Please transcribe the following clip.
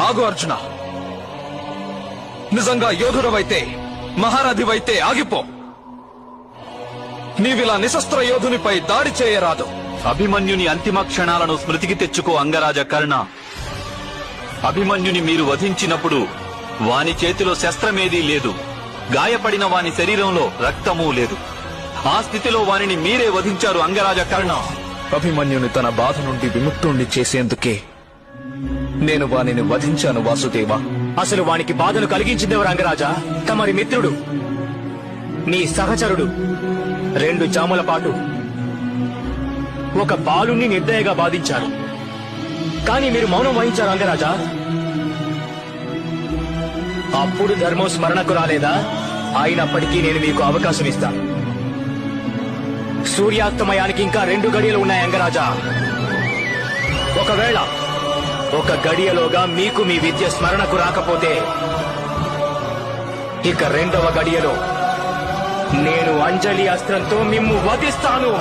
ఆగు అర్జున. నిజంగా యోధుడవైతే మహారథివైతే ఆగిపో. నీవిలా నిశస్త్ర యోధునిపై దాడి చేయరాదు. అభిమన్యుని అంతిమ క్షణాలను స్మృతికి తెచ్చుకో అంగరాజ కర్ణ. అభిమన్యుని మీరు వధించినప్పుడు వాని చేతిలో శస్త్రమేదీ లేదు. గాయపడిన వాని శరీరంలో రక్తమూ లేదు. ఆ స్థితిలో వానిని మీరే వధించారు అంగరాజ కర్ణ. అభిమన్యుని తన బాధ నుండి విముక్తుణ్ణి చేసేందుకే నేను వానిని వధించాను వాసుదేవ. అసలు వానికి బాధను కలిగించిందేవ రంగరాజా తమరి మిత్రుడు. నీ సహచరుడు. రెండు జాముల పాటు. ఒక బాలుని నిర్దయగా బాధించారు. కానీ మీరు మౌనం వహించారు రంగరాజా అప్పుడు ధర్మం స్మరణకు రాలేదా? అయినప్పటికీ నేను మీకు అవకాశం ఇస్తాను. సూర్యాస్తమయానికి ఇంకా రెండు గడియలు ఉన్నాయి అంగరాజా. ఒకవేళ ఒక గడియలోగా మీకు మీ విద్య స్మరణకు రాకపోతే ఇక రెండవ గడియలో నేను అంజలి అస్త్రంతో మిమ్ము వధిస్తాను.